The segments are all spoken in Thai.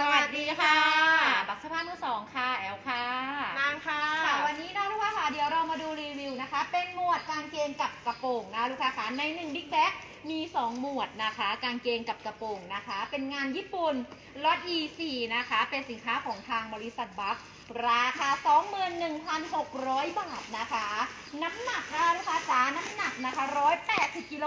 สวัสดีค่ะ บักสะพานมือสองค่ะ แอลค่ะ นางค่ะ ค่ะวันนี้นะลูกค้าค่ะ เดี๋ยวเรามาดูรีวิวนะคะ เป็นหมวดกางเกงกับกระโปรงนะลูกค้าค่ะ ในหนึ่งบิ๊กแบ็ มี 2 หมวดนะคะ กางเกงกับกระโปรงนะคะ เป็นงานญี่ปุ่นล็อต E4 นะคะ เป็นสินค้าของทางบริษัทบัคราคา 21,600 บาทนะคะ น้ำหนักนะลูกค้าจ๋าน้ำหนักนะคะ 180กิโล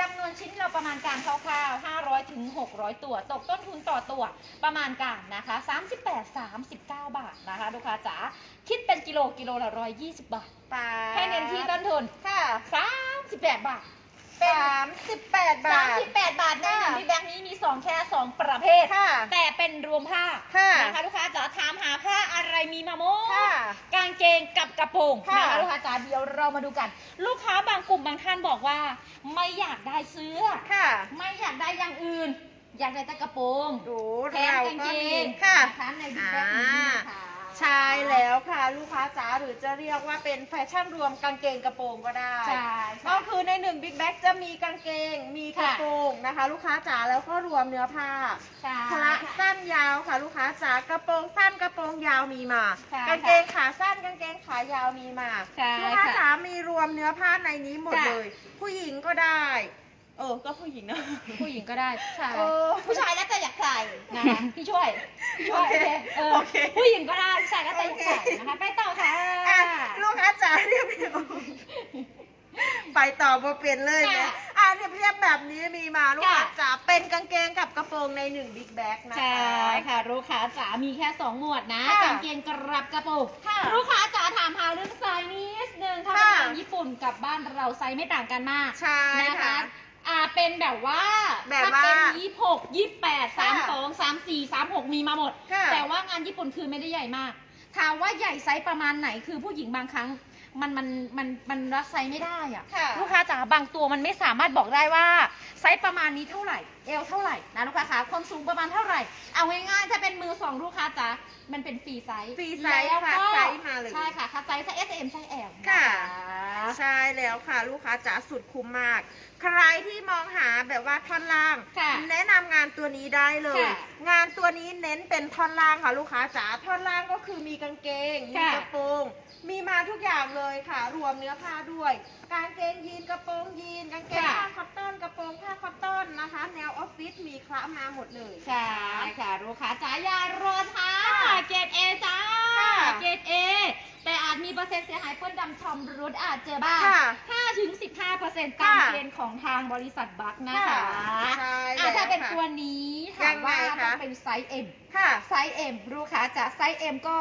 จำนวนชิ้นเราประมาณการคร่าวๆ 500ถึง600 ตัว ตกต้นทุนต่อตัวประมาณการนะคะ 38-39 บาทนะคะลูกค้าจ๋าคิดเป็นกิโลกิโลละ 120 บาทปลาแค่เน้นที่ต้นทุนค่ะ38 บาท สามสิบแปดบาท 38 บาทในหนึ่งค่ะที่แบงค์นี้มี 2 แค่ 2 ประเภท ค่ะ แต่เป็นรวมผ้าค่ะ นะคะลูกค้าจ๋าถามหาผ้าอะไรมีมาโมด ค่ะ กางเกงกับกระโปรงค่ะนะคะลูกค้าจ๋าเดี๋ยวเรามาดูกัน ลูกค้าบางกลุ่มบางท่านบอกว่า ไม่อยากได้เสื้อ ค่ะไม่อยากได้อย่างอื่น อยากได้แต่กระโปรง ดูแถมเรากางก็เกมีงค่ะ นะคะในบิ๊กแบ็คนี้นะคะ ใช่แล้วค่ะลูกค้าจ๋าหรือจะเรียกว่าเป็นแฟชั่นรวมกางเกงกระโปรงก็ได้ใช่ก็ค่ะคือในหนึ่งบิ๊กแบ็กจะมีกางเกงมีกระโปรงนะคะ ลูกค้าจ๋าแล้วก็รวมเนื้อผ้าใช่พละสั้นยาวค่ะ ลูกค้าจ๋ากระโปรงสั้นกระโปรงยาวมีมาใช่กางเกงขาสั้นกางเกงขายาวมีมาใช่ลูกค้าค่ะจ๋ามีรวมเนื้อผ้าในนี้หมดจ้ะเลย ผู้หญิงก็ได้ เออ ก็ผู้หญิงนะ ผู้หญิงก็ได้ใช่เออ ผู้ชายแล้วแต่อยากใส่นะคะพี่ช่วยพี่ช่วยโอเคเออโอเคผู้หญิงก็ได้ผู้ชายก็แต่อยากใส่นะคะไปต่อค่ะอะลูกค้าจ๋าเรียบเรียบไปต่อมาเปลี่ยนเลยนะค่ะอะเรียบเรียบแบบนี้มีมาลูกค้าค่ะจ๋าเป็นกางเกงกับกระโปรงในหนึ่งบิ๊กแบ็กนะใช่คะค่ะลูกค้าจ๋ามีแค่2หมวดนะค่ะกางเกงกรับกระโปรงค่ะลูกค้าจ๋าถามหาเรื่องไซส์นิดนึงถ้าค่ะเป็นงานญี่ปุ่นกับบ้านเราไซส์ไม่ต่างกันมากใช่นะคะค่ะ อ่าเป็นแบบว่าแบบถ้าว่าเป็นยี่หกยี่แปดสามสค่ะองสามสี่สามหกมีมาหมด ค่ะ แต่ว่างานญี่ปุ่นคือไม่ได้ใหญ่มาก ถามว่าใหญ่ไซส์ประมาณไหนคือผู้หญิงบางครั้ง มันมันมันมันรัดไซส์ไม่ได้อะ ค่ะ ลูกค้าจ๋าบางตัวมันไม่สามารถบอกได้ว่าไซส์ประมาณนี้เท่าไหร่เอวเท่าไหร่นะลูกค้าคะความสูงประมาณเท่าไหร่ เอาง่ายๆถ้าเป็นมือสองลูกค้าจ๋ามันเป็นฟรีไซส์ฟรีไซส์แล้วค่ะก็ไซส์มาเลยใช่ค่ะค่ะไซส์ไซส์ S M ไซส์ L ค่ะ น ใช่แล้วค่ะ ลูกค้าจ๋าสุดคุ้มมาก ใครที่มองหาแบบว่าท่อนล่าง ค่ะแนะนำงานตัวนี้ได้เลย ค่ะงานตัวนี้เน้นเป็นท่อนล่างค่ะลูกค้าจ๋าท่อนล่างก็คือมีกางเกง มีค่ะ กระโปรง มีมาทุกอย่างเลยค่ะ รวมเนื้อผ้าด้วย กางเกงยีนกระโปรงยีนกางเกงค่ะผ้าคอตตอนกระโปรงผ้าคอตตอนนะคะ แนวออฟฟิศมีคละมาหมดเลย ใช่ค่ะลูกค้าจ๋าอย่ารอช้าค่ะ เกรดเอจ้าค่ะ เกรดเอแต่อาจ มีเปอร์เซ็นต์เสียหายเปื้อนดำชำรุดอาจเจอบ้างค่ะ5ถึง15เปอร์เซ็นต์ค่ะตามเกณฑ์ของทางบริษัทบัคนะคะใช่อะแล้วถ้าเป็นค่ะตัวนี้ถามว่ายังไงคะ ต้องเป็นไซส์ M ค่ะ ไซส์ M ลูกค้าจ๋าไซส์ M ก็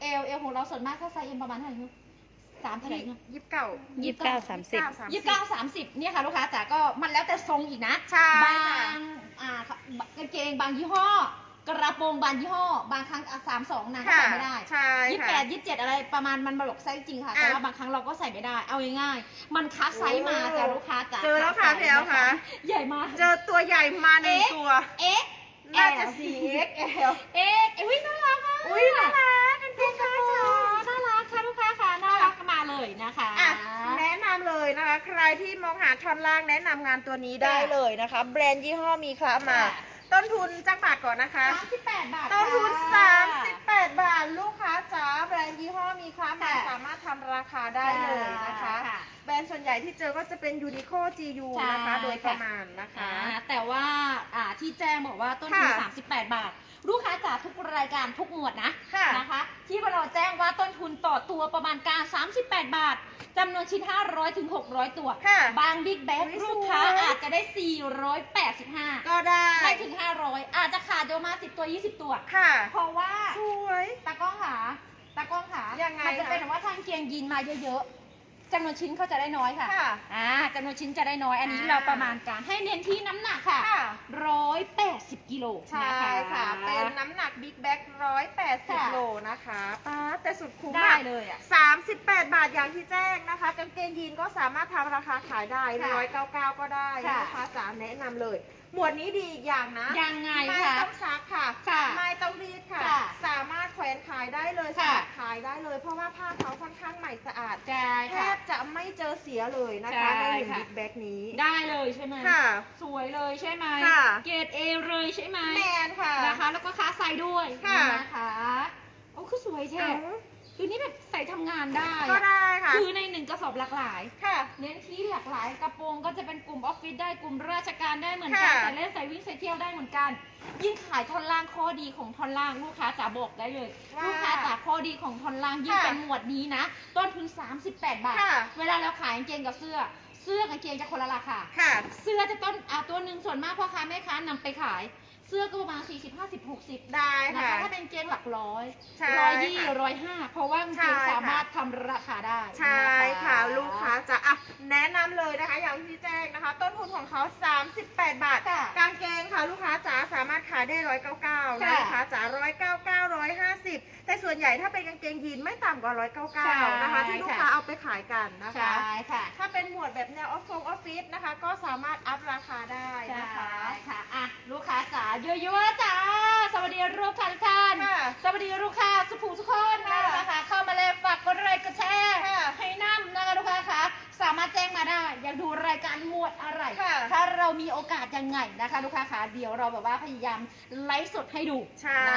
เอลเอลของเราส่วนมากถ้าไซส์ M ประมาณเท่าไหร่นุ๊กสามเท่าไหร่นุ๊กยี่สิบเก้ายี่สิบเก้าสามสิบ ยี่สิบเก้าสามสิบเนี่ยค่ะลูกค้าจ๋าก็มันแล้วแต่ทรงอีกนะ ใช่บาค่ะ งอ่ากางเกงบางยี่ห้อ กระโปรงบางยี่ห้อ บางครั้งสามสองนางก็ค่ะใส่ไม่ได้ใช่ยี่ค่ะแปดยี่เจ็ดอะไรประมาณมันบอกไซส์จริงค่ะ อะ แต่ว่าบางครั้งเราก็ใส่ไม่ได้ เอาง่ายๆมันคัดไซส์มาโอ้จ้ะลูกค้าจ๋าเจอแล้วค่ะดไซส์พี่แอลค่ะ ใหญ่มาก เจอตัวใหญ่มาหนึ่งเอ๊ะ ตัวเอ๊ะน่าจะ 4XL เอ๊ะเอ้ยน่ารักอะอุ้ยน่ารักกันเป็นกระโปรงน่ารักค่ะลูกค้าค่ะน่ารักมาเลยนะคะ อะแนะนำเลยนะคะ ใครที่มองหาท่อนล่างแนะนำงานตัวนี้ได้เลยนะคะ แบรนด์ยี่ห้อมีคละมา ต้นทุนจักบาทก่อนนะคะ สามสิบแปดบาทต้นทุนค่ะ38 บาทลูกค้าจ๋า แบรนด์ยี่ห้อมีคละมาค่ะสามารถทำราคาได้เลยนะคะ ค่ะ แบรนด์ส่วนใหญ่ที่เจอก็จะเป็นยูนิโค GU ใช่นะคะ โดยประมาณนะคะ อ่าแต่ว่าอ่าที่แจ้งบอกว่าต้นทุน ค่ะ 38 บาท ลูกค้าจ๋าทุกรายการทุกหมวดนะค่ะ นะคะ ที่เราแจ้งว่าต้นทุนต่อตัวประมาณการ 38 บาทจำนวนชิ้น 500ถึง600 ตัว ค่ะ บางบิ๊กแบ็อุ๊ยลูกค้าสวย อาจจะได้ 485 ก็ได้ไม่ถึง 500 อาจจะขาดเดียวมา 10 ตัว 20 ตัว ค่ะ เพราะว่าสวย ตากล้องขา ตากล้องขายังไงมันจะคะเป็นว่าทางเกียงยีนมาเยอะๆจำนวนชิ้นเขาจะได้น้อยค่ะค่ะอ่าจำนวนชิ้นจะได้น้อย อันนี้อ่า เราประมาณการให้เน้นที่น้ำหนักค่ะค่ะ ร้อยแปดสิบกิโลใช่น ค่ะ เป็นน้ำหนักบิ๊กแบ็กร้อยแปดสิบค่ะ โลนะคะป้าดแต่สุดคุ้มได้มากเลยอะ 38 บาทอย่างที่แจ้งนะคะ กางเกงยีนก็สามารถทำราคาขายได้ค่ะร้อยเก้าเก้าก็ได้ค่ะ นะคะจ๋าแนะนำเลย หมวดนี้ดีอีกอย่างนะ ยังไงไม่คะ ต้องซักค่ะ ค่ะไม่ต้องายได้เลยค่ะสามารถขายได้เลย เพราะว่าผ้าเขาค่อนข้างใหม่สะอาดใช่แทค่ะ บจะไม่เจอเสียเลยนะคะใช่ในหนึ่งค่ะ บิ๊กแบ็กนี้ ได้เลยใช่ไหมค่ะ สวยเลยใช่ไหมค่ะ เกรดเอเลยใช่ไหมแมนค่ะ นะคะ แล้วก็ค้าใส่ด้วยค่ะ นะคะโอ้คือสวยแท้เอา คือนี่แบบใส่ทำงานได้ก็อะได้ค่ะ คือในหนึ่งกระสอบหลากหลาย ค่ะ เน้นที่หลากหลายกระโปรงก็จะเป็นกลุ่มออฟฟิศได้กลุ่มราชการได้เหมือนกันค่ะ ใส่เล่นใส่วิ่งใส่เที่ยวได้เหมือนกัน ยิ่งขายท่อนล่างข้อดีของท่อนล่างลูกค้าจ๋าบอกได้เลย ว่าลูกค้าจ๋าข้อดีของท่อนล่างยิ่งค่ะ เป็นหมวดนี้นะ ต้นทุน 38 บาท ค่ะ เวลาเราขายกางเกงกับเสื้อ เสื้อกับกางเกงจะคนละราคา ค่ะ เสื้อจะต้นอ่าตัวหนึ่งส่วนมากพ่อค้าแม่ค้านำไปขาย เสื้อก็ประมาณ 40 50 60ได้นะค่ะคะถ้าเป็นเกงหลักร้อยใช่ร้อยยี่ค่ะร้อยห้าเพราะว่ากางเกงใช่ค่ะ สามารถทำราคาได้ใช่นค่ะลูกค้าจะอะแนะนำเลยนะคะอย่างที่แจ้งนะคะ ต้นทุนของเขา 38 บาท ค่ะ กางเกงค่ะลูกค้าจ๋าสามารถขายได้199นะค่ะลูกค้าจ๋า199 150แต่ส่วนใหญ่ถ้าเป็นกางเกงยีนไม่ต่ำกว่า199นะคะที่ลูกค้าเอาไปขายกันนะคะใช่ค่ะถ้าเป็นหมวดแบบแนวออฟฟงออฟฟิศนะคะ ก็สามารถอัพราคาได้ใช่นะคะ ค่ะอะลูกค้าจ๋า เยอะๆจ้า สวัสดีลูกค้าทุกท่าน ค่ะสวัสดีลูกค้าสุภูทุกคนนะค่ะคะเข้ามาเลยฝากกดไลค์กดแชร์ค่ะให้น้ำนะคะลูกค้าคะสามารถแจ้งมาได้ อยากดูรายการหมวดอะไร ค่ะถ้าเรามีโอกาสยังไงนะคะลูกค้าคะเดี๋ยวเราแบบว่าพยายามไลฟ์สดให้ดูใช่น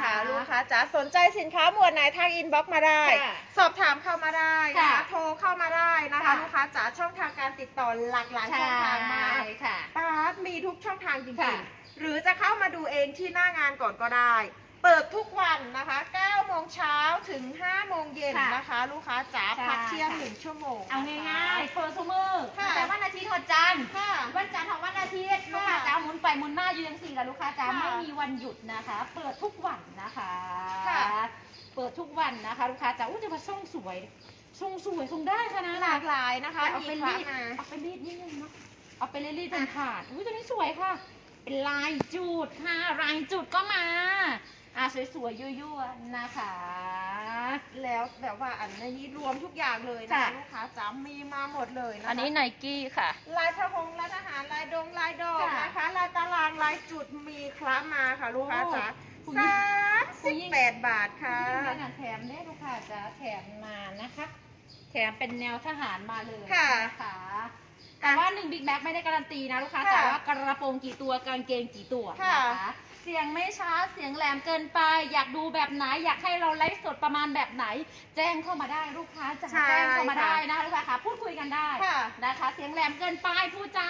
ค่ะลูกค้าจ๋าสนใจสินค้าหมวดไหนทางอินบ็อกซ์มาได้ ค่ะสอบถามเข้ามาได้นะค่ะคะโทรเข้ามาได้นะคะค่ะ ลูกค้าจ๋าช่องทางการติดต่อหลากหลายใช่ช่องทางมากค่ะป้าดมีทุกช่องทางจริค่ะ งๆ หรือจะเข้ามาดูเองที่หน้างานก่อนก็ได้ เปิดทุกวันนะคะ9โมงเช้าถึง5โมงเย็นค่ะนะคะ ลูกค้าจ๋าใช่ พักเที่ยงค่ะหนึ่งชั่วโมงเอาง่ายๆเปิดทุกมือค่ะ แต่วันอาทิตย์ถึงจันทร์ ค่ะ วันจันทร์ถึงวันอาทิตย์ลูกค้าค่ะจ้าหมุนไปหมุนมาอยู่ยังสี่แล้วลูกค้าจ้าค่ะไม่มีวันหยุดนะคะ เปิดทุกวันนะคะ ค่ะ เปิดทุกวันนะคะ ลูกค้าจ้าอุ้ยจะมาส่งสวยส่งสวยส่งได้ค่ะนะหลากหลายนะคะ เอาไปมีรีดคละมา เอาไปรีดนิดนึงเนาะเอาไปรีดๆจนขาดอุ้ยตัวนี้สวยค่ะเป็น ลายจุดค่ะลายจุดก็มาอะสวยๆยั่วๆนะคะ แล้วแบบว่าอันนี้รวมทุกอย่างเลยนะค่ะคะลูกค้าจ๋ามีมาหมดเลยนะคะอันนี้ไนกี้ค่ะ ลายพระพงษ์ลายทหารลายดงลายดอกค่ะนะคะลายตารางลายจุดมีคละมาค่ะลูกค้าจ๋าคุณสามคุสิณบยิ่ง แปดบาทค่ะ นี่นะแถมได้ลูกค้าจะแถมมานะคะ แถมเป็นแนวทหารมาเลยค่ะนะคะ แต่ว่าหนึ่งบิ๊กแบ็กไม่ได้การันตีนะลูกค้าค่ะแต่ว่ากระโปรงกี่ตัวกางเกงกี่ตัวค่ะ นะคะเสียงไม่ช้าเสียงแหลมเกินไป อยากดูแบบไหนอยากให้เราไลฟ์สดประมาณแบบไหน แจ้งเข้ามาได้ลูกค้าจะใช่แจ้งเข้ามาค่ะได้นะลูกค้าค่ะพูดคุยกันได้ ค่ะ นะคะ เสียงแหลมเกินไปพูดจา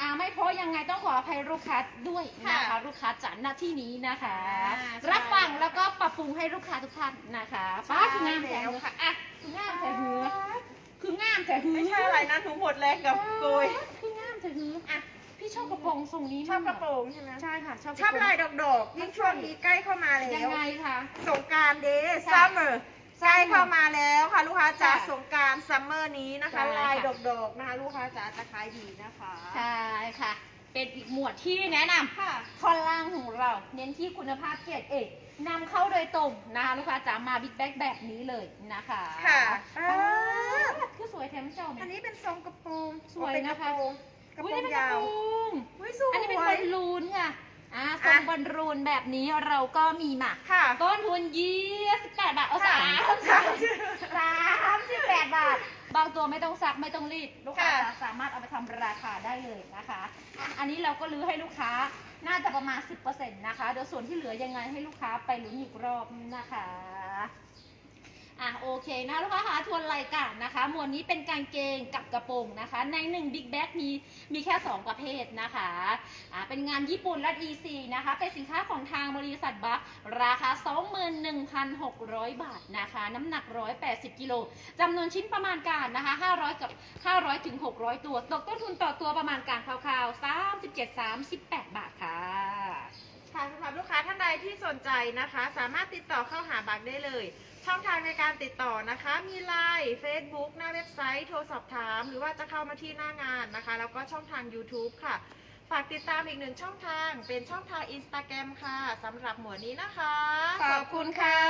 อ่าไม่เพราะยังไงต้องขออภัยลูกค้าด้วยนะคะค่ะลูกค้าจ๋าหน้าที่นี้นะคะ อ่าใช่รับฟังแล้วก็ปรับปรุงให้ลูกค้าทุกท่านนะคะป้าคืองามแถแล้วมค่ะอะคืองามแถหือ คืองามแถหือไม่ใช่อะไรนะหนูหมดแรงกับกุยคืองามแถหืออะพี่ชอบกระโปรงทรงนี้ชอบกมาระโปรงใช่ไหมใช่ค่ะชอบชอบลายดอกดอกๆยิ่งช่วงนี้ใกล้เข้ามาแล้ยังวไงคะสงกรารเดย์ค่ะซัมเมอร์ใกล้เข้ามาแล้วค่ะลูกค้าจ๋าค่ะสงกรารซัมเมอร์นี้นะคะใช่ค่ะลายดอกดอกๆนะคะลูกค้าจ๋าจะขายดีนะคะใช่ค่ะ เป็นอีกหมวดที่แนะนำค่ะท่อนล่างของเรา เน้นที่คุณภาพเกรดเอกนำเข้าโดยตรงนะคะลูกค้าจ๋ามาบิ๊กแบ็กแบบนี้เลยนะคะค่ะ อ่าคือสวยแถมเจ้าไหมอันนี้เป็นทรงกระโปรงสวยนะคะ กระโปรงกระอุ๊โปรงนี่เป็นยาวกระโปรงอุ้ยสวยอันนี้เป็นบอลลูนค่ะอ่าทรงบอลลูนแบบนี้เราก็มีมาค่ะต้นทุนยี่สิบแปดบาทเอาสามค่ะสามสามสิบแปดบาท บางตัวไม่ต้องซักไม่ต้องรีดลูกค้าค่ะจะสามารถเอาไปทำราคาได้เลยนะคะอะอันนี้เราก็รื้อให้ลูกค้าน่าจะประมาณ 10%นะคะ เดี๋ยวส่วนที่เหลือยังไงให้ลูกค้าไปลุ้นอีกรอบนะคะ อะโอเคนะลูกค้าคะทวนรายการนะคะ หมวดนี้เป็นกางเกงกับกระโปรงนะคะ ใน1 Big Bag มีมีแค่ 2 ประเภทนะคะอ่าเป็นงานญี่ปุ่นและ EC นะคะ เป็นสินค้าของทางบริษัทบัคราคา 21,600 บาทนะคะ น้ำหนัก 180 กิโลจำนวนชิ้นประมาณการนะคะ 500 กับ 500 ถึง 600 ตัว ตกต้นทุนต่อตัวประมาณการคร่าวๆ 37-38 บาทค่ะค่ะสำหรับลูกค้าท่านใดที่สนใจนะคะ สามารถติดต่อเข้าหาบักได้เลย ช่องทางในการติดต่อนะคะ มีไลน์ Facebook หน้าเว็บไซต์ โทรสอบถาม หรือว่าจะเข้ามาที่หน้างานนะคะ แล้วก็ช่องทาง YouTube ค่ะ ฝากติดตามอีกหนึ่งช่องทาง เป็นช่องทาง Instagram ค่ะสำหรับหมวดนี้นะคะ ขอบคุณค่ะ